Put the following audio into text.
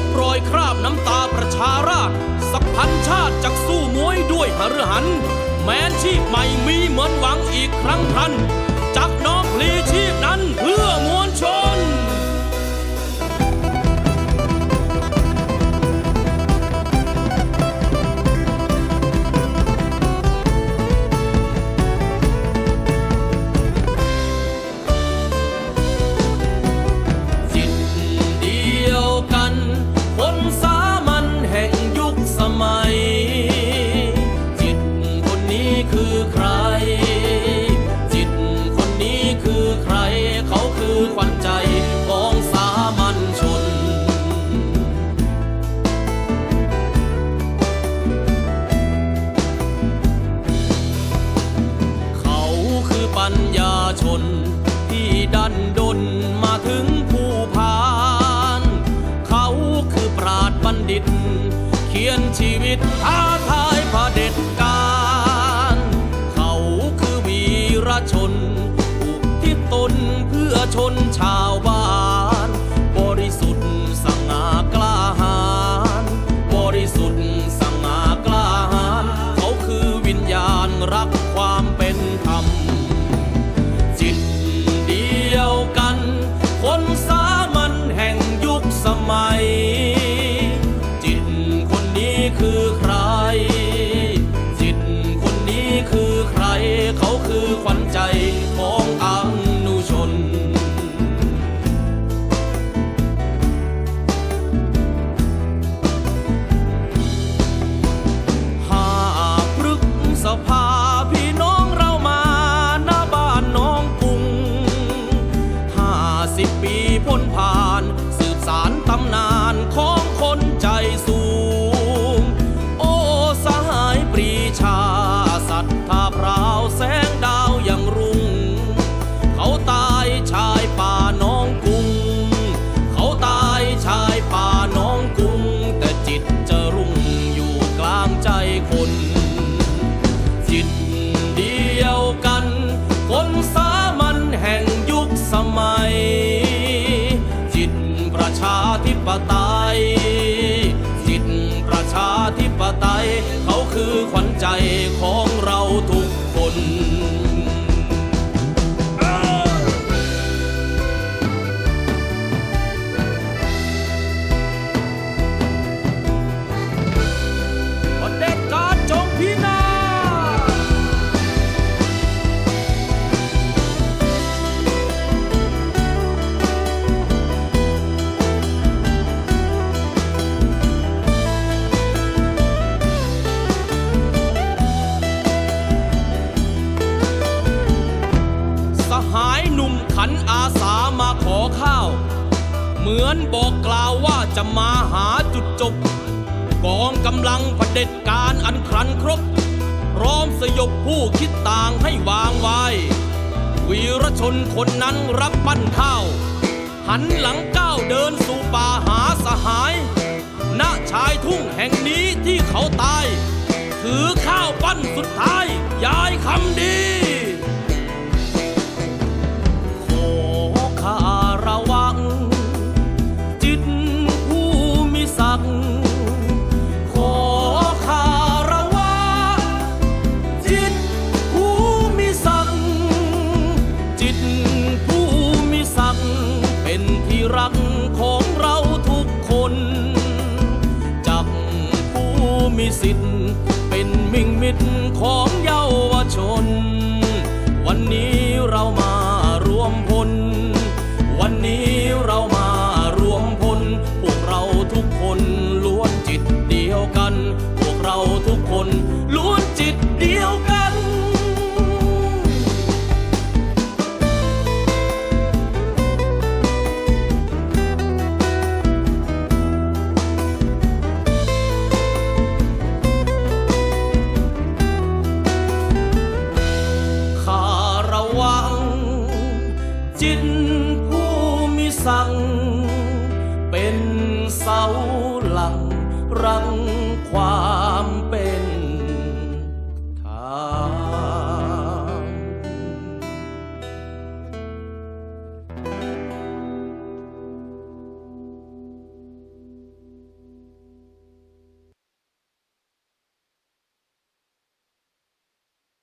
บรอยคราบน้ำตาประชาราชสักพันชาติจักสู้มวยด้วยหฤหัน แม้นชีพใหม่มีเหมือนหวังอีกครั้งทัน จักน้อมพลีชีพนั้นเพื่อมวลชน ปัญญาชน ที่ดันดนมาถึงผู้พาน เขาคือปราดบัณฑิต เขียนชีวิตท้าทายพระเด็จการ เขาคือวีรชนอุทิศตนเพื่อชนชาวบ้าน คนนี้คือายหนุ่มขันอาสามาขอข้าว เหมือนบอกกล่าวว่าจะมาหาจุดจบ กองกำลังเด็จการอันครันครบพร้อมสยบผู้คิดต่างให้วางไว้วีรชนคนนั้นรับปั้นข้าว หันหลังก้าวเดินสู่ป่าหาสหายณชายทุ่งแห่งนี้ที่เขาตาย ถือข้าวปั้นสุดท้าย ยายคำดี ของเราทุกคนจักผู้มีสิทธิ์เป็นมิ่งมิตรของเยาวชน วันนี้ จิตผู้มีสั่งเป็นเสาหลังรังความ